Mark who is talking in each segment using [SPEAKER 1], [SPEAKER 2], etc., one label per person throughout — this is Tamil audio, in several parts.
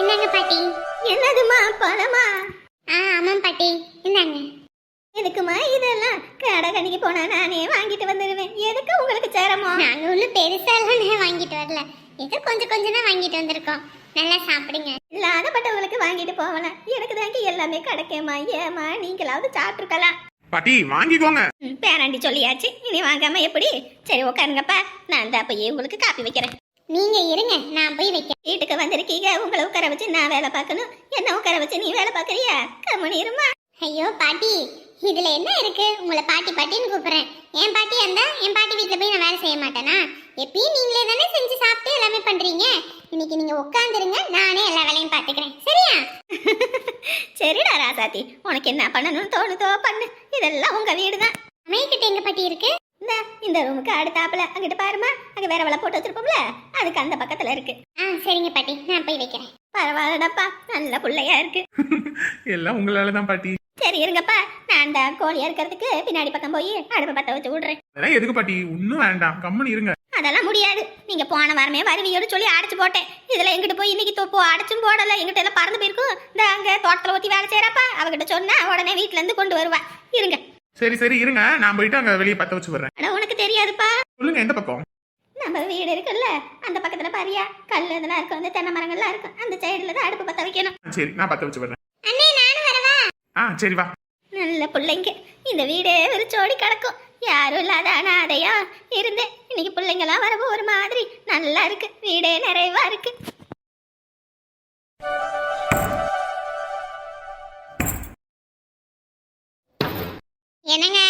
[SPEAKER 1] இந்தாங்க பாட்டி?
[SPEAKER 2] என்னதுமா பணமா
[SPEAKER 1] ஆ ஆமாம் பாட்டி. இந்தாங்க.
[SPEAKER 2] எதுக்குமா இதெல்லாம்? கடை கணிக்கு போனா நானே வாங்கிட்டு வந்துடுவேன் எதுக்கு உங்களுக்கு சிரமம்?
[SPEAKER 1] நாங்க ஒன்றும் பெருசாலாம் வாங்கிட்டு வரல. ஏதோ கொஞ்சம் கொஞ்சம் தான் வாங்கிட்டு வந்திருக்கோம். நல்லா சாப்பிடுங்க.
[SPEAKER 2] இல்லாதப்பட்டவங்களுக்கு வாங்கிட்டு போகலாம். எனக்கு தாங்க எல்லாமே கிடைக்குமா ஏமா நீங்களாவது சாப்பிட்டுருக்கலாம்.
[SPEAKER 3] பாட்டி வாங்கிக்கோங்க.
[SPEAKER 2] ம், பேராண்டி சொல்லியாச்சு. இனி வாங்காம எப்படி? சரி உட்காருங்கப்பா. நான் தான் போய் உங்களுக்கு காப்பி வைக்கிறேன்.
[SPEAKER 1] நீங்க இருங்க நான் போய்
[SPEAKER 2] வந்திருக்கீங்க. உங்களை உட்கார வச்சு நான் வேலை பார்க்கணும். என்ன உட்கார வச்சு நீ வேலை பார்க்கறியா? கம்மனி இருமா
[SPEAKER 1] ஐயோ பாட்டி. இதுல என்ன இருக்கு? உங்களை பாட்டி பாட்டின்னு கூப்பிடுறேன். என் பாட்டி இருந்தா என் பாட்டி வீட்ல போய் நான் வேலை செய்ய மாட்டேனா? எப்பயும் நீங்களே தானே செஞ்சு சாப்பிட்டு எல்லாமே பண்றீங்க? இன்னைக்கு நீங்க உட்காந்துருங்க நானே எல்லா வேலையும் பாத்துக்கிறேன் சரியா?
[SPEAKER 2] சரிடா ராசாத்தி. உனக்கு என்ன பண்ணணும்னு தோணுதோ பண்ணு. இதெல்லாம் உங்க வீடு தான்
[SPEAKER 1] எங்க பாட்டி இருக்கு?
[SPEAKER 2] இந்த இந்த ரூமுக்கு அடுத்தாப்புல. அங்கிட்டு பாருமா அங்க வேற வேலை போட்டு வச்சிருப்போம்ல? அதுக்கு அந்த பக்கத்துல இருக்கு.
[SPEAKER 1] ஆ சரிங்க பாட்டி. நான் போய் வைக்கிறேன்.
[SPEAKER 2] பரவாயில்லடாப்பா நல்ல புள்ளையா இருக்கு.
[SPEAKER 3] எல்லாம் உங்களால தான் பாட்டி.
[SPEAKER 2] சரி இருங்கப்பா. நான் அந்த கோழியா இருக்கிறதுக்கு பின்னாடி பக்கம் போய் அடுப்பை பத்த வச்சு விடுறேன்.
[SPEAKER 3] அதெல்லாம் எதுக்கு பாட்டி? ஒன்றும் வேண்டாம். கம்முன்னு இருங்க.
[SPEAKER 2] அதெல்லாம் முடியாது. நீங்க போன வாரமே வருவியோடு சொல்லி அடைச்சு போட்டேன். இதுல எங்கிட்ட போய் இன்னைக்கு தோ- போ அடைச்சும் போடல. எங்கிட்ட எல்லாம் பறந்து போயிருக்கும். இந்த அங்க தோட்டத்துல ஊத்தி வேலை செய்யறப்பா. அவகிட்ட சொன்னா உடனே வீட்ல இருந்து கொண்டு வருவா. இருங்க.
[SPEAKER 3] சரி சரி இருங்க. நான் போயிட்டு அங்க வெளியே பத்த வச்சு வர்றேன்
[SPEAKER 2] ஆனா உனக்கு தெரியாதுப்பா.
[SPEAKER 3] சொல்லுங்க எந்த பக்கம்?
[SPEAKER 2] நம்ம வீடு இருக்குல்ல அந்த பக்கத்துல பாரியா? கல் இதெல்லாம் இருக்கும் அந்த தென்னை மரங்கள்லாம் இருக்கும் அந்த சைடுல தான் அடுப்பு பத்த வைக்கணும்.
[SPEAKER 3] சரி நான் பத்த வச்சு வர்றேன்
[SPEAKER 1] அண்ணே நானும் வரவா?
[SPEAKER 3] ஆ சரி வா.
[SPEAKER 2] நல்ல பிள்ளைங்க. இந்த வீடே விரிச்சோடி கிடக்கும். யாரும் இல்லாத அனாதையா இருந்தேன் இன்னைக்கு பிள்ளைங்களாம் வரப்போ ஒரு மாதிரி நல்லா இருக்கு. வீடே நிறைவா இருக்கு.
[SPEAKER 1] என்னங்க?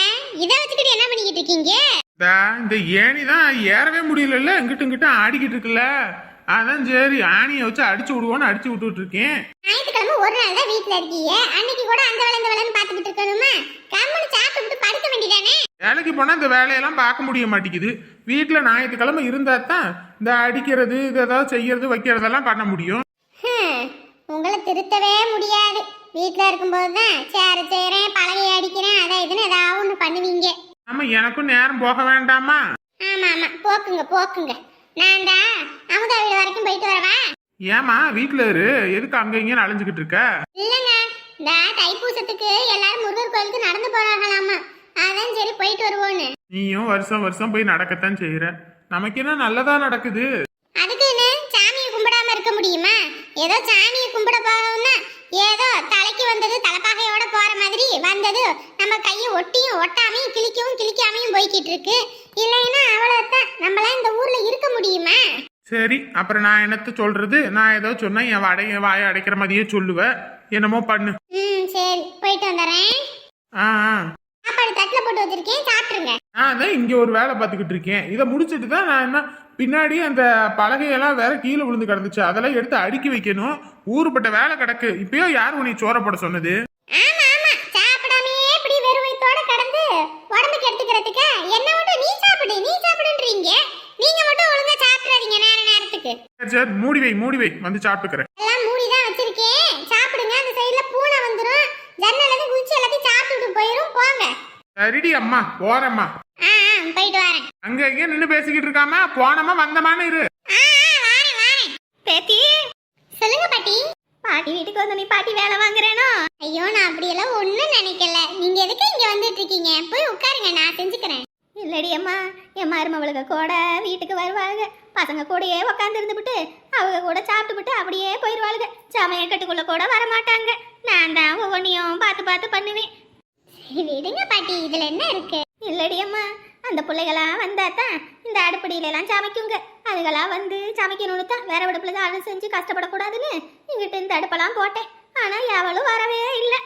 [SPEAKER 1] இதை வச்சுக்கிட்டு என்ன பண்ணிக்கிட்டு இருக்கீங்க?
[SPEAKER 3] இந்த ஏணி தான் ஏறவே முடியலல்ல? இங்கிட்டு இங்கிட்ட ஆடிக்கிட்டு இருக்குல்ல? அதான் சரி ஆணியை வச்சு அடிச்சு விடுவோன்னு அடிச்சு விட்டுட்டு இருக்கேன்
[SPEAKER 1] ஞாயிற்றுக்கிழமை ஒரு நாள் தான் வீட்ல இருக்கீங்க. அன்னைக்கு கூட அந்த வேலை இந்த வேலைன்னு பார்த்துக்கிட்டு இருக்கணுமா? கம்முன்னு சாப்பிட்டு படுக்க வேண்டியதானே?
[SPEAKER 3] வேலைக்கு போனா இந்த வேலையெல்லாம் பார்க்க முடிய மாட்டேங்குது. வீட்டுல ஞாயிற்றுக்கிழமை இருந்தா தான் இந்த அடிக்கிறது இது ஏதாவது செய்யறது வைக்கிறதெல்லாம் பண்ண முடியும்.
[SPEAKER 1] உங்களை திருத்தவே முடியாது. வீட்ல இருக்கும்போது தான் சேர செய்கிறேன் பலகை அடிக்கிறேன் அதை இதுன்னு ஏதாவது ஒன்று பண்ணுவீங்க.
[SPEAKER 3] ஆமா எனக்கும் நேரம் போக வேண்டாமா?
[SPEAKER 1] ஆமா ஆமா. போக்குங்க போக்குங்க. நான் தான் அமுதா வீடு வரைக்கும் போயிட்டு வரவா?
[SPEAKER 3] ஏமா வீட்டுல இரு. எதுக்கு அங்க இங்கன்னு அலைஞ்சுக்கிட்டு இருக்க?
[SPEAKER 1] இல்லைங்க. இந்த தைப்பூசத்துக்கு எல்லாரும் முருகர் கோயிலுக்கு நடந்து போறாங்களாமா. அதான் சரி போயிட்டு வருவோன்னு.
[SPEAKER 3] நீயும் வருஷம் வருஷம் போய் நடக்கத்தான் செய்யற நமக்கு என்ன நல்லதா நடக்குது?
[SPEAKER 1] அதுக்குன்னு சாமியை கும்பிடாம இருக்க முடியுமா? ஏதோ சாமியை கும்பிட போகணும்னா ஏதோ தலைக்கு வந்தது தலைப்பாகையோட போற மாதிரி வந்தது. நம்ம கையை ஒட்டியும் ஒட்டாமையும் கிழிக்கவும் கிழிக்காமையும் போய்கிட்டு இருக்கு. இல்லைன்னா அவ்வளவுதான். நம்மளாம் இந்த ஊர்ல இருக்க முடியுமா?
[SPEAKER 3] சரி அப்புறம் நான் என்னத்த சொல்றது? நான் ஏதோ சொன்னா என் வடை என் வாயை அடைக்கிற மாதிரியே சொல்லுவேன் என்னமோ பண்ணு.
[SPEAKER 1] ம் சரி. போயிட்டு வந்துடுறேன்.
[SPEAKER 3] ஆ ஆ.
[SPEAKER 1] சாப்பாடு தட்டில் போட்டு வச்சிருக்கேன். சாப்பிட்டுருங்க.
[SPEAKER 3] நான் தான் இங்க ஒரு வேலை பார்த்துக்கிட்டு இருக்கேன். இதை முடிச்சிட்டு தான் நான் என்ன பின்னாடி அந்த பலகையெல்லாம் வேற கீழே விழுந்து கிடந்துச்சு. அதெல்லாம் எடுத்து அடுக்கி வைக்கணும். ஊருப்பட்ட வேலை கிடக்கு. இப்பயோ யார் உன்னை சோறப்பட சொன்னது? சரி சரி. மூடி வை மூடி வை. வந்து சாப்பிட்டுக்கிறேன்.
[SPEAKER 1] எல்லாம் மூடி தான் வச்சிருக்கேன். சாப்பிடுங்க. அந்த சைடுல பூனை வந்துரும். ஜன்னல்ல இருந்து குச்சி எல்லாத்தையும் சாப்பிட்டுட்டு போயிரும். போங்க.
[SPEAKER 3] சரிடி அம்மா. போறேம்மா
[SPEAKER 1] ஆ ஆ, போயிட்டு வரேன்
[SPEAKER 3] அங்க இங்க நின்னு பேசிக்கிட்டு இருக்காம போனமா வந்தமான இரு.
[SPEAKER 2] பேத்தி
[SPEAKER 1] சொல்லுங்க பாட்டி.
[SPEAKER 2] பாட்டி வீட்டுக்கு வந்து நீ பாட்டி வேலை வாங்குறேனோ?
[SPEAKER 1] ஐயோ நான் அப்படியெல்லாம் ஒண்ணும் நினைக்கல. நீங்க எதுக்கு இங்க வந்துட்டு இருக்கீங்க? போய் உட்காருங்க நான் செஞ்சுக்கிறேன்.
[SPEAKER 2] இல்லடி அம்மா என் மருமவளுக்கு கூட வீட்டுக்கு வருவாங்க பசங்க கூடயே உட்காந்து இருந்துபிட்டு அவங்க கூட சாப்பிட்டுபிட்டு அப்படியே போயிடுவாளுங்க சமையக்கட்டுக்குள்ள கூட வர மாட்டாங்க நான் தான் ஒவ்வொன்றையும் பார்த்து பார்த்து பண்ணுவேன்.
[SPEAKER 1] சரி விடுங்க பாட்டி. இதுல என்ன இருக்கு?
[SPEAKER 2] இல்லடி அம்மா அந்த பிள்ளைகளா வந்தா தான் இந்த அடுப்படியில எல்லாம் சமைக்குங்க. அதுகளா வந்து சமைக்கணும்னு தான் வேற அடுப்புல தான் ஆளு செஞ்சு கஷ்டப்படக்கூடாதுன்னு இங்கிட்ட இந்த அடுப்பெல்லாம் போட்டேன். ஆனா எவளும் வரவே இல்லை.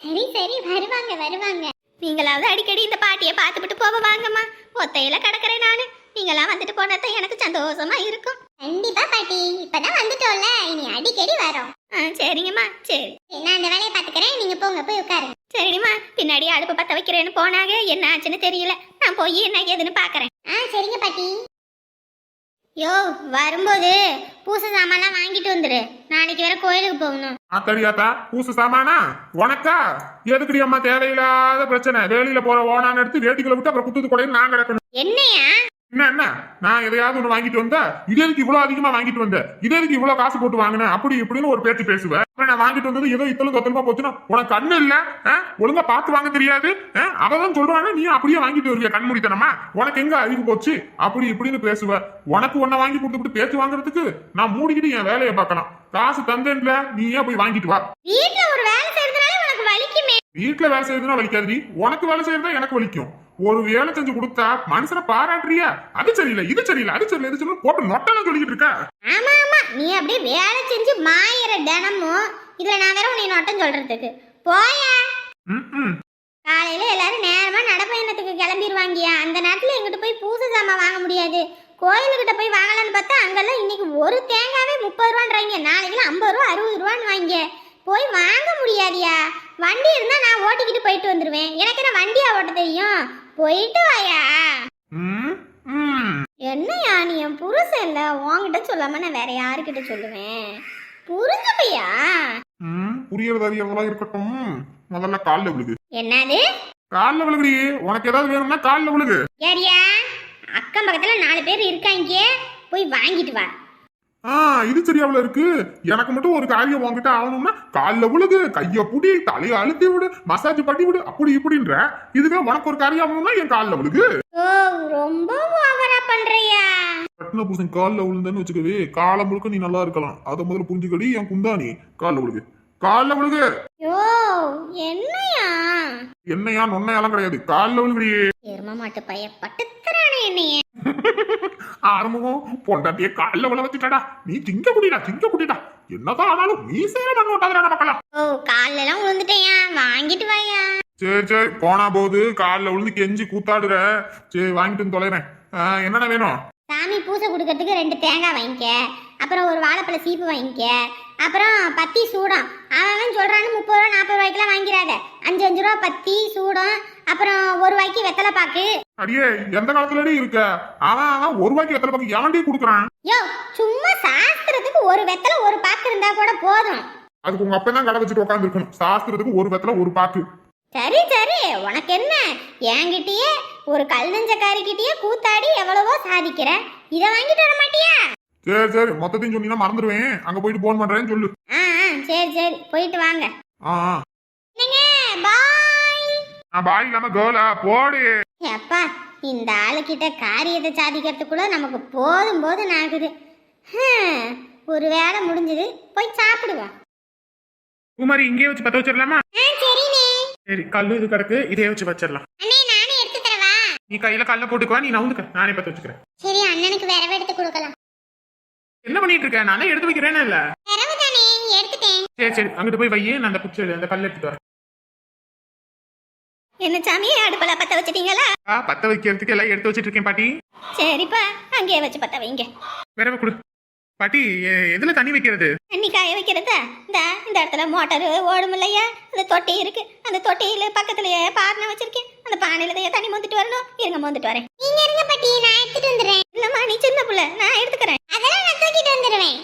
[SPEAKER 1] சரி சரி வருவாங்க வருவாங்க.
[SPEAKER 2] நீங்களாவது அடிக்கடி இந்த பாட்டியை பார்த்துவிட்டு போக வாங்கம்மா. ஒத்தையில கிடக்குறேன் நானு. நீங்களாம் வந்துட்டு போனா தான் எனக்கு சந்தோஷமா இருக்கும்.
[SPEAKER 1] கண்டிப்பா பாட்டி இப்பதான் வந்துட்டோம்ல. இனி அடிக்கடி வரோம்.
[SPEAKER 2] ஆ சரிங்கம்மா. சரி.
[SPEAKER 1] நான் அந்த வேலையை பாத்துக்கிறேன் நீங்க போங்க போய் உட்காருங்க.
[SPEAKER 2] சரிம்மா பின்னாடி அடுப்பு பத்த வைக்கிறேன்னு போனாங்க. என்ன ஆச்சுன்னு தெரியல. நான் போய் என்ன ஏதுன்னு பாக்குறேன்.
[SPEAKER 1] ஆ சரிங்க பாட்டி.
[SPEAKER 2] யோ வரும்போது பூசை சாமான்லாம் வாங்கிட்டு வந்துரு. நாளைக்கு வேற கோயிலுக்கு போகணும்.
[SPEAKER 3] ஆத்தடியாத்தா பூசு சாமானா? உனக்கா? எதுக்குடி அம்மா தேவையில்லாத பிரச்சனை. வேலையில போற ஓனான்னு எடுத்து வேட்டிக்குள்ள விட்டு அப்புறம் குத்துது கொடையில் நான் கிடக்கணும்.
[SPEAKER 2] என்னையா?
[SPEAKER 3] என்ன என்ன? நான் எதையாவது ஒண்ணு வாங்கிட்டு வந்தா இது எதுக்கு இவ்வளவு அதிகமா வாங்கிட்டு வந்தேன் இது எதுக்கு இவ்வளவு காசு போட்டு வாங்கினேன் அப்படி இப்படின்னு ஒரு பேச்சு பேசுவேன் நான் வாங்கிட்டு வந்தது ஏதோ இத்தனை தொத்தலமா போச்சுன்னா உனக்கு கண்ணு இல்ல. ஆ? ஒழுங்கா பார்த்து வாங்க தெரியாது. அவதான் சொல்றாங்க நீ அப்படியே வாங்கிட்டு வருவிய கண்மூடித்தனமா? உனக்கு எங்க அறிவு போச்சு? அப்படி இப்படின்னு பேசுவ. உனக்கு ஒன்ன வாங்கி கொடுத்துட்டு பேச்சு வாங்குறதுக்கு நான் மூடிக்கிட்டு என் வேலையை பார்க்கலாம். காசு தந்தேன்ல நீ ஏன் போய் வாங்கிட்டு வா?
[SPEAKER 1] வீட்டுல ஒரு வேலை செய்யறதுனால உனக்கு வலிக்குமே.
[SPEAKER 3] வீட்டுல வேலை செய்யறதுனா வலிக்காதுடி. உனக்கு வேலை செய்யறதா எனக்கு வலிக்கும். ஒரு வேலை செஞ்சு கொடுத்தா மனுஷனை பாராட்டுறியா? அது சரியில்லை இது சரியில்லை அது சரியில்லை இது சரியில்லை போட்டு நொட்டலாம் சொல்லிக்கிட்டு இருக்கா.
[SPEAKER 1] ஆமா ஆமா. நீ அப்படியே வேலை செஞ்சு மாயிற தினமும் இதுல நான் வேற உன்னை நோட்டம் சொல்றதுக்கு. போயா. காலையில எல்லாரும் நேரமா நடப்பயணத்துக்கு கிளம்பிடுவாங்கயா அந்த நேரத்துல எங்கிட்ட போய் பூசை சாமான் வாங்க முடியாது. கோயிலுக்கிட்ட போய் வாங்கலாம்னு பார்த்தா அங்கெல்லாம் இன்னைக்கு ஒரு தேங்காவே முப்பது ரூபான்றாங்க நாளைக்கு ஐம்பது ரூபா அறுபது ரூபான்னு வாங்க போய் வாங்க முடியாதியா? வண்டி இருந்தா நான் ஓட்டிக்கிட்டு போயிட்டு வந்துருவேன். எனக்கு என்ன வண்டியா ஓட்ட தெரியும்? போயிட்டு வாயா. என்னையா நீ என் புருஷன் இல்ல? உன்கிட்ட சொல்லாம நான் வேற யாருக்கிட்ட சொல்லுவேன்? புரிஞ்சுப்பையா
[SPEAKER 3] ம், புரியறது அறியறதெல்லாம் இருக்கட்டும். முதல்ல கால்ல விழுகு.
[SPEAKER 1] என்னது?
[SPEAKER 3] கால்ல விழுகுடி. உனக்கு ஏதாவது வேணும்னா கால்ல விழுகு.
[SPEAKER 1] யாரியா? அக்கம் பக்கத்துல நாலு பேர் இருக்காங்க. போய் வாங்கிட்டு வா.
[SPEAKER 3] ஆ இது சரியாவுல இருக்கு. எனக்கு மட்டும் ஒரு காரியம் வாங்கிட்டு ஆகணும்னா கால்ல விழுகு கைய புடி தலைய அழுத்தி விடு மசாஜ் பண்ணி விடு அப்படி இப்படின்ற. இதுவே உனக்கு ஒரு காரியம் ஆகணும்னா என் கால்ல விழுகு.
[SPEAKER 1] ஓ ரொம்ப ஓவரா பண்றியா?
[SPEAKER 3] கட்டின புருஷன் கால்ல விழுந்தேன்னு வச்சுக்கவே காலம் முழுக்க நீ நல்லா இருக்கலாம். அதை முதல்ல புரிஞ்சுக்கடி என் குந்தாணி. கால்ல விழுகு. கால்ல விழுகு.
[SPEAKER 1] யோ என்னையா?
[SPEAKER 3] என்னையா நொன்னையாலாம் கிடையாது. கால்ல விழுகுடி
[SPEAKER 1] எரும மாட்டு பைய பட்டுத்தரானே என்னைய.
[SPEAKER 3] ஆரம்பம் பொண்டாட்டிய கால்ல விழ வச்சுட்டாடா. நீ திங்க குடிடா திங்க குடிடா என்னதான் ஆனாலும் நீ சேர பண்ண விட்டாதடா பார்க்கலாம்
[SPEAKER 1] ஓ கால்ல எல்லாம் விழுந்துட்டேயா? வாங்கிட்டு வாயா.
[SPEAKER 3] சரி சரி போனா போது கால்ல விழுந்து கெஞ்சி கூத்தாடுற. சரி வாங்கிட்டு வந்து தொலைறேன். ஆ, என்னென்ன வேணும்?
[SPEAKER 1] சாமி பூசை கொடுக்கறதுக்கு ரெண்டு தேங்காய் வாங்கிக்க. அப்புறம் ஒரு வாழைப்பழ சீப்பு வாங்கிக்க. அப்புறம் பத்தி சூடம். அவன் சொல்றான்னு முப்பது ரூபா நாற்பது ரூபாய்க்குலாம் வாங்கிறாத அஞ்சு அஞ்சு ரூபா பத்தி சூடம். அப்புறம் ஒரு ரூபாய்க்கு வெத்தலை பாக்கு.
[SPEAKER 3] அடியே எந்த காலத்துலடி இருக்க? அவன் அவன் ஒரு ரூபாய்க்கு எத்தனை பக்கம் எவன்டி கொடுக்குறான்?
[SPEAKER 1] யோ சும்மா சாஸ்திரத்துக்கு ஒரு வெத்தலை ஒரு பாக்கு இருந்தா கூட போதும்.
[SPEAKER 3] அதுக்கு உங்க அப்பா தான் கடை வச்சுட்டு உட்காந்துருக்கணும் சாஸ்திரத்துக்கு ஒரு வெத்தல ஒரு பாக்கு.
[SPEAKER 1] சரி சரி உனக்கு என்ன? என்கிட்டயே ஒரு கல் நெஞ்சக்காரிக்கிட்டயே கூத்தாடி எவ்வளவோ சாதிக்கிற. இதை வாங்கிட்டு வர மாட்டியா?
[SPEAKER 3] சரி சரி. மொத்தத்தையும் சொன்னீங்கன்னா மறந்துடுவேன். அங்க போயிட்டு போன் பண்றேன்னு சொல்லு.
[SPEAKER 1] ஆ ஆ, சரி சரி. போயிட்டு வாங்க.
[SPEAKER 3] ஆ ஆ.
[SPEAKER 1] என்னங்க? பாய்.
[SPEAKER 3] நான் பாய் இல்லாம கேர்ளா போடு.
[SPEAKER 1] அப்பா இந்த ஆளுக்கிட்ட காரியத்தை சாதிக்கிறதுக்குள்ள நமக்கு போதும் போதும் ஆகுது. ஹம், ஒரு வேலை முடிஞ்சது போய் சாப்பிடுவோம்
[SPEAKER 3] குமாரி இங்கேயே வச்சு பத்த வச்சிடலாமா?
[SPEAKER 1] ஆ சரிண்ணே.
[SPEAKER 3] சரி கல்லு இது கிடக்கு இதே வச்சு வச்சிடலாம்.
[SPEAKER 1] அண்ணே நானே எடுத்து தரவா?
[SPEAKER 3] நீ கையில கல்ல போட்டுக்குவா நீ நவுந்துக்க. நானே பத்த வச்சுக்கிறேன்.
[SPEAKER 1] சரி அண்ணனுக்கு விரவு எடுத்து கொடுக்கலாம்.
[SPEAKER 3] என்ன பண்ணிட்டு இருக்க? நானே எடுத்து வைக்கிறேன்னு இல்ல. சரி சரி. அங்கிட்டு போய் வையே நான் அந்த குச்சி அந்த கல்ல எடுத்துட்டு வரேன்.
[SPEAKER 1] என்ன சாமி அடுப்பல பத்த வச்சிட்டீங்களா?
[SPEAKER 3] ஆ பத்த வைக்கிறதுக்கு எல்லாம் எடுத்து வச்சிட்டு இருக்கேன் பாட்டி.
[SPEAKER 1] சரிப்பா அங்கேயே வச்சு பத்த வைங்க.
[SPEAKER 3] வேற கொடு. பாட்டி எதுல தண்ணி வைக்கிறது?
[SPEAKER 1] தண்ணி காய வைக்கிறதா? இந்த இந்த இடத்துல மோட்டார் ஓடும் இல்லையா அந்த தொட்டி இருக்கு. அந்த தொட்டியில பக்கத்துலயே பானை வச்சிருக்கேன். அந்த பானையில தான் தண்ணி மொந்துட்டு வரணும். இருங்க மொந்துட்டு வரேன். நீங்க இருங்க பாட்டி நான் எடுத்துட்டு வந்துடுறேன். இல்லம்மா நீ சின்ன புள்ள நான் எடுத்துக்கிறேன். அதெல்லாம் நான் தூக்கிட்டு வந்துடுவேன்.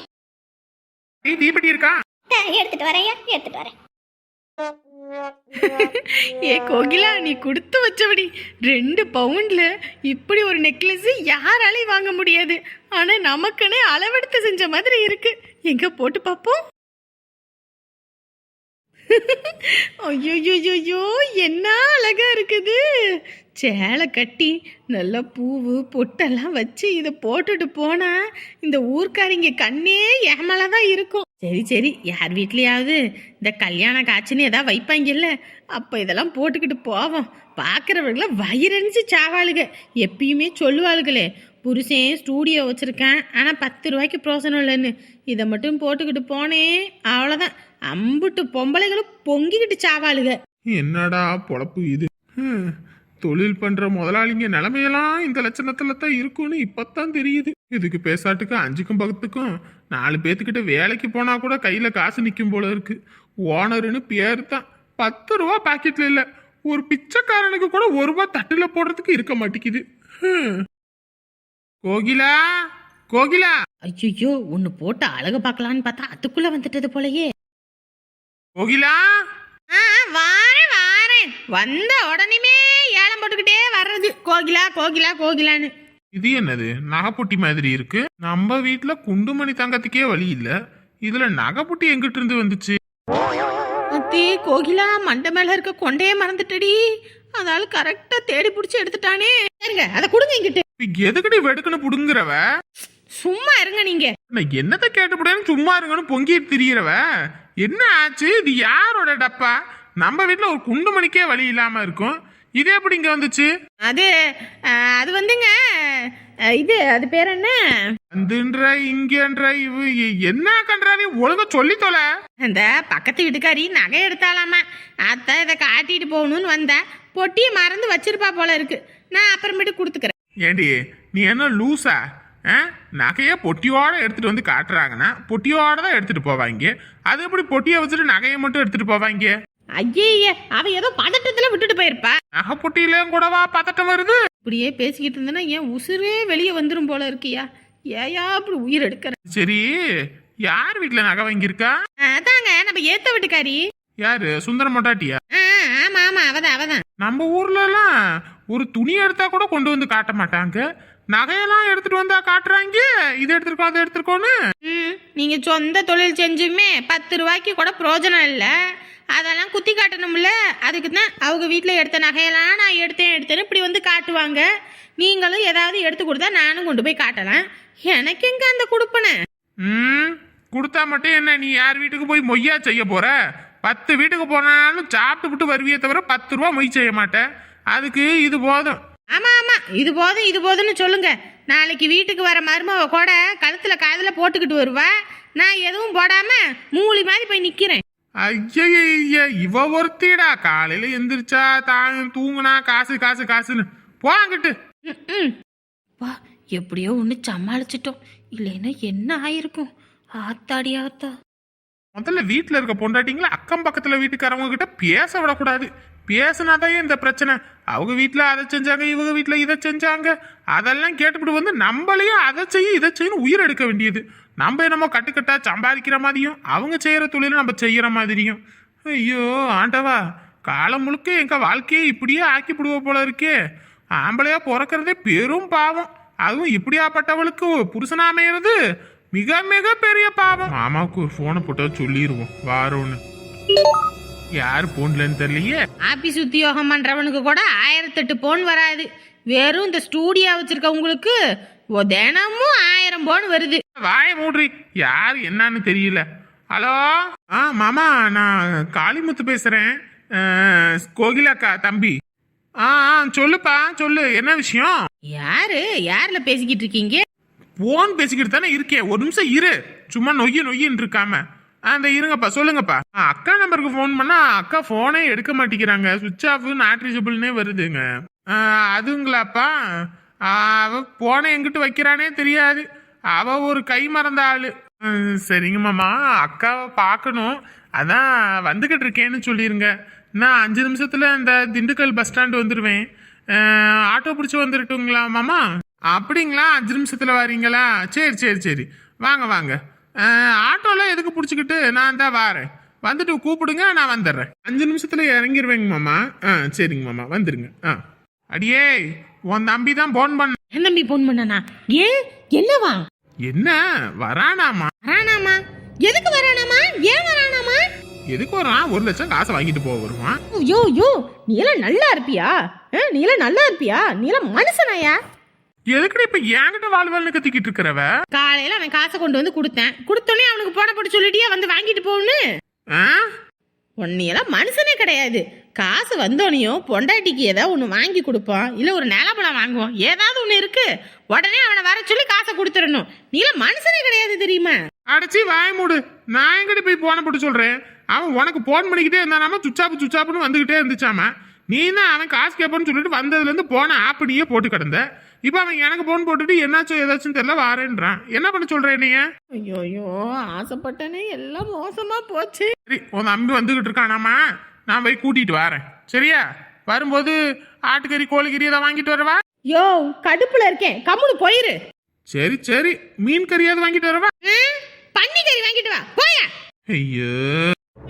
[SPEAKER 3] டீ தீப்பெட்டி இருக்கா?
[SPEAKER 1] எடுத்துட்டு வரேன் எடுத்துட்டு வரேன்.
[SPEAKER 4] ஏ கோகிலா நீ கொடுத்து வச்சபடி ரெண்டு பவுண்ட்ல இப்படி ஒரு நெக்லஸ் யாராலையும் வாங்க முடியாது. ஆனா நமக்குன்னே அளவெடுத்து செஞ்ச மாதிரி இருக்கு. எங்க போட்டு பார்ப்போம் ஐயோயோயோ என்ன அழகா இருக்குது. சேலை கட்டி நல்லா பூவு பொட்டெல்லாம் வச்சு இதை போட்டுட்டு போனா இந்த ஊர்க்காரிங்க கண்ணே ஏமல தான் இருக்கும். சரி சரி யார் வீட்லயாவது இந்த கல்யாண காட்சின்னு ஏதாவது வைப்பாங்கல்ல அப்போ இதெல்லாம் போட்டுக்கிட்டு போவோம். பார்க்குறவர்கள வயிறறிஞ்சு சாவாளுக. எப்பயுமே சொல்லுவாளுகளே புருஷன் ஸ்டூடியோ வச்சுருக்கேன். ஆனால் பத்து ரூபாய்க்கு பிரோசனம் இல்லைன்னு. இதை மட்டும் போட்டுக்கிட்டு போனேன். அவ்வளோதான் அம்புட்டு பொம்பளைகளும் பொங்கிக்கிட்டு சாவாளுக.
[SPEAKER 3] என்னடா பொழப்பு இது? தொழில் பண்ற முதலாளிங்க நிலைமையெல்லாம் இந்த லட்சணத்துல தான் இருக்கும்னு இப்பதான் தெரியுது. இதுக்கு பேசாட்டுக்கு அஞ்சுக்கும் பக்கத்துக்கும் நாலு பேத்துக்கிட்ட வேலைக்கு போனா கூட கையில காசு நிக்கும் போல இருக்கு. ஓனருன்னு பேர் தான். பத்து ரூபா பாக்கெட்ல இல்ல. ஒரு பிச்சைக்காரனுக்கு கூட ஒரு ரூபா தட்டுல போடுறதுக்கு இருக்க மாட்டேங்குது. கோகிலா? கோகிலா?
[SPEAKER 4] ஐயோ ஒன்று போட்டு அழகு பார்க்கலான்னு பார்த்தா அதுக்குள்ளே வந்துட்டது போலயே.
[SPEAKER 3] கோகிலா?
[SPEAKER 4] ஆ வாரேன் வாரேன். வந்த உடனேமே ஏலம் போட்டுக்கிட்டே வர்றது. கோகிலா கோகிலா கோகிலான்னு.
[SPEAKER 3] இது என்னது? நகைப்புட்டி மாதிரி இருக்கு. நம்ம வீட்ல குண்டுமணி தங்கத்துக்கே வழி இல்ல. இதுல நகைப்புட்டி எங்கிட்ட இருந்து வந்துச்சு?
[SPEAKER 4] அத்தே கோகிலா மண்டை மேல இருக்க கொண்டையே மறந்துட்டடி. அதால கரெக்டா தேடி பிடிச்சி எடுத்துட்டானே. இருங்க அதை கொடுங்க இங்கிட்டு.
[SPEAKER 3] இப்ப எதுக்கடி வெடுக்குன்னு புடுங்குறவ?
[SPEAKER 4] சும்மா இருங்க நீங்க.
[SPEAKER 3] என்னத்தை கேட்டுப்படேன்னு சும்மா இருங்கன்னு பொங்கிட்டு திரியறவ? என்ன ஆச்சு? இது யாரோட டப்பா? நம்ம வீட்ல ஒரு குண்டுமணிக்கே வழி இல்லாம இருக்கும். இது எப்படி இங்க வந்துச்சு?
[SPEAKER 4] அது அது வந்துங்க இது அது பேர் என்ன?
[SPEAKER 3] வந்துன்ற இங்கன்ற இவ என்ன கன்றாவி ஒழுங்கா சொல்லி தொலை?
[SPEAKER 4] அந்த பக்கத்து வீட்டுக்காரி நகை எடுத்தாலாமா அத்தை இதை காட்டிட்டு போகணும்னு வந்தேன் பொட்டியை மறந்து வச்சிருப்பா போல இருக்கு. நான் அப்புறமேட்டு கொடுத்துக்கிறேன்.
[SPEAKER 3] ஏண்டி நீ என்ன லூசா? நகைய பொட்டியோட எடுத்துட்டு வந்து காட்டுறாங்கன்னா பொட்டியோட தான் எடுத்துட்டு போவாங்க அது எப்படி பொட்டியை வச்சுட்டு நகையை மட்டும் எடுத்துட்டு போவாங்க
[SPEAKER 4] ஐயே அவ ஏதோ பதட்டத்துல விட்டுட்டு போயிருப்பா.
[SPEAKER 3] நகை பொட்டியிலையும் கூடவா பதட்டம் வருது.
[SPEAKER 4] இப்படியே பேசிக்கிட்டு இருந்தேன்னா என் உசுரே வெளியே வந்துரும் போல இருக்கியா? ஏயா அப்படி உயிர் எடுக்கிற
[SPEAKER 3] சரி யார் வீட்ல நகை வாங்கியிருக்கா?
[SPEAKER 4] அதாங்க நம்ம ஏத்த வீட்டுக்காரி.
[SPEAKER 3] யாரு? சுந்தர மொட்டாட்டியா?
[SPEAKER 4] ஆமா ஆமா அவதான் அவதான்.
[SPEAKER 3] நம்ம ஊர்ல எல்லாம் ஒரு துணி எடுத்தா கூட கொண்டு வந்து காட்ட மாட்டாங்க. நகையெல்லாம் எடுத்துட்டு வந்தா காட்டுறாங்க. இது எடுத்துருக்கோம் அதை எடுத்துருக்கோன்னு.
[SPEAKER 4] நீங்க சொந்த தொழில் செஞ்சுமே பத்து ரூபாய்க்கு கூட பிரயோஜனம் இல்லை. அதெல்லாம் குத்தி காட்டணும்ல. அதுக்கு தான் அவங்க வீட்டில் எடுத்த நகையெல்லாம் நான் எடுத்தேன் எடுத்தேன்னு இப்படி வந்து காட்டுவாங்க. நீங்களும் ஏதாவது எடுத்து கொடுத்தா நானும் கொண்டு போய் காட்டலாம். எனக்கு எங்க அந்த கொடுப்பனை?
[SPEAKER 3] ம் கொடுத்தா மட்டும் என்ன நீ யார் வீட்டுக்கு போய் மொய்யா செய்ய போற? பத்து வீட்டுக்கு போனாலும் சாப்பிட்டு விட்டு வருவியே தவிர பத்து ரூபா மொய் செய்ய மாட்டேன். அதுக்கு இது போதும்.
[SPEAKER 4] ஆமா ஆமா. இது போதும் இது போதும்னு சொல்லுங்க. நாளைக்கு வீட்டுக்கு வர மருமவ கூட கழுத்துல காதுல போட்டுக்கிட்டு வருவா. நான் எதுவும் போடாம மூலி மாதிரி போய் நிக்கிறேன்.
[SPEAKER 3] ஐய இவ ஒருத்திடா. காலையில எந்திரிச்சா தான் தூங்குனா காசு காசு காசுன்னு. போங்கிட்டு
[SPEAKER 4] வா எப்படியோ ஒன்று சமாளிச்சிட்டோம். இல்லைன்னா என்ன ஆயிருக்கும்? ஆத்தாடி ஆத்தா.
[SPEAKER 3] முதல்ல வீட்டில் இருக்க பொண்டாட்டிங்களா அக்கம் பக்கத்தில் வீட்டுக்காரவங்க கிட்ட பேச விடக்கூடாது. பேசினாதான் இந்த பிரச்சனை. அவங்க வீட்டில் அதை செஞ்சாங்க இவங்க வீட்டில் இதை செஞ்சாங்க. அதெல்லாம் கேட்டுக்கிட்டு வந்து நம்மளையும் அதை செய்ய இதை செய்யணும் உயிர் எடுக்க வேண்டியது. நம்ம என்னமோ கட்டுக்கட்டா சம்பாதிக்கிற மாதிரியும் அவங்க செய்கிற தொழிலை நம்ம செய்கிற மாதிரியும். ஐயோ ஆண்டவா காலம் முழுக்க எங்கள் வாழ்க்கையை இப்படியே ஆக்கி விடுவோம் போல இருக்கே. ஆம்பளையா பிறக்கிறதே பெரும் பாவம். அதுவும் இப்படியாப்பட்டவளுக்கு புருஷனா அமையிறது மிக மிக பெரிய பாவம். மாமாவுக்கு ஒரு போட்டால் சொல்லிடுவோம் வாரோன்னு. யார் போன்லன்னு தெரியலையே.
[SPEAKER 4] ஆபீஸ் உத்தியோகம் பண்றவனுக்கு கூட ஆயிரத்தெட்டு போன் வராது. வெறும் இந்த ஸ்டூடியோ வச்சிருக்கவங்களுக்கு தினமும் ஆயிரம் போன் வருது.
[SPEAKER 3] வாய மூட்ரி யார் என்னன்னு தெரியல. ஹலோ? ஆ மாமா நான் காளிமுத்து பேசுறேன். கோகிலாக்கா தம்பி. ஆ ஆ சொல்லுப்பா சொல்லு. என்ன விஷயம்?
[SPEAKER 4] யாரு? யார்ல பேசிக்கிட்டு இருக்கீங்க?
[SPEAKER 3] போன் பேசிக்கிட்டு தானே இருக்கேன் ஒரு நிமிஷம் இரு. சும்மா நொய்ய நொய்யின்னு இருக்காம. ஆ இந்த இருங்கப்பா சொல்லுங்கப்பா. அக்கா நம்பருக்கு ஃபோன் பண்ணா அக்கா ஃபோனே எடுக்க மாட்டேங்கிறாங்க. சுவிட்ச் ஆஃப் நாட் ரீச்சபிள்னே வருதுங்க அதுங்களாப்பா. அவ போனை எங்கிட்டு வைக்கிறானே தெரியாது. அவ ஒரு கை மறந்த ஆளு. சரிங்க மாமா அக்காவை பார்க்கணும் அதான் வந்துகிட்டு இருக்கேன்னு சொல்லிருங்க. நான் அஞ்சு நிமிஷத்துல இந்த திண்டுக்கல் பஸ் ஸ்டாண்டு வந்துடுவேன் ஆட்டோ பிடிச்சி வந்துடட்டுங்களா மாமா? அப்படிங்களா? அஞ்சு நிமிஷத்துல வரீங்களா? சரி சரி சரி. வாங்க வாங்க. ஆட்டோலாம் எதுக்கு பிடிச்சிக்கிட்டு நான் தான் வாரேன். வந்துட்டு கூப்பிடுங்க நான் வந்துடுறேன். அஞ்சு நிமிஷத்துல இறங்கிருவேங்க மாமா. ஆ சரிங்க மாமா வந்துருங்க. ஆ. அடியே உன் தம்பி தான் போன் பண்ண
[SPEAKER 4] என் தம்பி போன் பண்ணனா? ஏன்? என்னவா?
[SPEAKER 3] என்ன? வரானாமா?
[SPEAKER 4] வரானாமா? எதுக்கு வரானாமா? ஏன் வரானாமா?
[SPEAKER 3] எதுக்கு வரான்? ஒரு லட்சம் காசை வாங்கிட்டு போக வருவான்.
[SPEAKER 4] யோ யோ நீ எல்லாம் நல்லா இருப்பியா? நீ எல்லாம் நல்லா இருப்பியா? நீ எல்லாம் மனுஷனாயா?
[SPEAKER 3] எதுக்குடி இப்ப என்கிட்ட வாழ்வாள்னு கத்திக்கிட்டு இருக்கிறவ?
[SPEAKER 4] காலையில அவன் காசை கொண்டு வந்து கொடுத்தேன். கொடுத்தோன்னே அவனுக்கு போன போட்டு சொல்லிட்டியா? வந்து வாங்கிட்டு போன்னு. உன்னையெல்லாம் மனுஷனே கிடையாது. காசு வந்தோனையும் பொண்டாட்டிக்கு ஏதாவது ஒன்று வாங்கி கொடுப்போம். இல்லை ஒரு நிலப்பழம் வாங்குவோம். ஏதாவது ஒன்று இருக்கு. உடனே அவனை வர சொல்லி காசை கொடுத்துடணும். நீலாம் மனுஷனே கிடையாது தெரியுமா?
[SPEAKER 3] அடைச்சி வாய மூடு. நான் எங்கிட்ட போய் போன போட்டு சொல்றேன். அவன் உனக்கு போன் பண்ணிக்கிட்டே இருந்தானாம? சுச்சாப்பு சுச்சாப்புன்னு வந்துகிட்டே இருந்துச்சாம? நீ தான் அவன் காசு கேட்பான்னு சொல்லிட்டு வந்ததுல இருந்து போன ஆப் நீயே போட்டு கிடந்த. இப்போ அவன் எனக்கு போன் போட்டுட்டு என்னாச்சும் ஏதாச்சும் தெரியல வாரேன்றான். என்ன பண்ண சொல்றேன் நீ
[SPEAKER 4] ஐயோ ஐயோ ஆசைப்பட்டனே எல்லாம் மோசமா போச்சு.
[SPEAKER 3] சரி உன் தம்பி வந்துகிட்டு இருக்கானாமா? நான் போய் கூட்டிட்டு வரேன். சரியா? வரும்போது ஆட்டுக்கறி கோழிக்கறி ஏதாவது வாங்கிட்டு வரவா?
[SPEAKER 4] யோ கடுப்புல இருக்கேன். கம்முனு போயிரு.
[SPEAKER 3] சரி சரி. மீன் கறியாவது வாங்கிட்டு வரவா?
[SPEAKER 4] பன்னிக்கறி வாங்கிட்டு வா. போயா.
[SPEAKER 3] ஐயோ.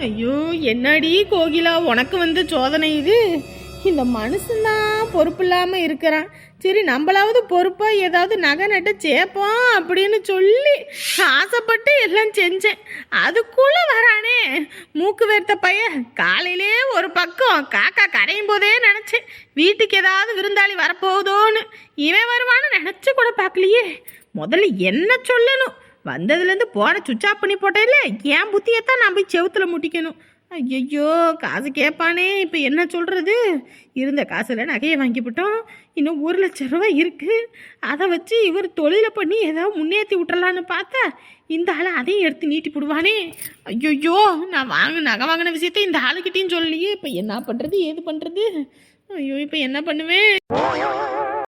[SPEAKER 4] ஐயோ என்னடி கோகிலா உனக்கு வந்து சோதனை இது? இந்த மனுஷன்தான் பொறுப்பு இல்லாம இருக்கிறான். சரி நம்மளாவது பொறுப்பாக ஏதாவது நகை நட்டு சேர்ப்போம் அப்படின்னு சொல்லி ஆசைப்பட்டு எல்லாம் செஞ்சேன். அதுக்குள்ளே வரானே மூக்கு வேர்த்த பையன். காலையிலே ஒரு பக்கம் காக்கா கரையும் போதே நினச்சேன் வீட்டுக்கு ஏதாவது விருந்தாளி வரப்போகுதோன்னு இவன் வருவான்னு நினச்சி கூட பார்க்கலையே. முதல்ல என்ன சொல்லணும்? வந்ததுலேருந்து போன சுவிட்ச் ஆஃப் பண்ணி போட்டேல என் புத்தியைத்தான் நான் போய் செவுத்தில் முட்டிக்கணும். ஐயையோ காசு கேட்பானே இப்போ என்ன சொல்கிறது இருந்த காசில் நகையை வாங்கிவிட்டோம் இன்னும் ஒரு லட்ச ரூபா இருக்குது அதை வச்சு இவர் தொழிலை பண்ணி ஏதாவது முன்னேற்றி விட்டுறலான்னு பார்த்தா இந்த ஆள் அதையும் எடுத்து நீட்டி போடுவானே. ஐயையோ நான் வாங்க நகை வாங்கின விஷயத்த இந்த ஆளுக்கிட்டையும் சொல்லலையே. இப்போ என்ன பண்ணுறது ஏது பண்ணுறது ஐயோ இப்போ என்ன பண்ணுவேன்?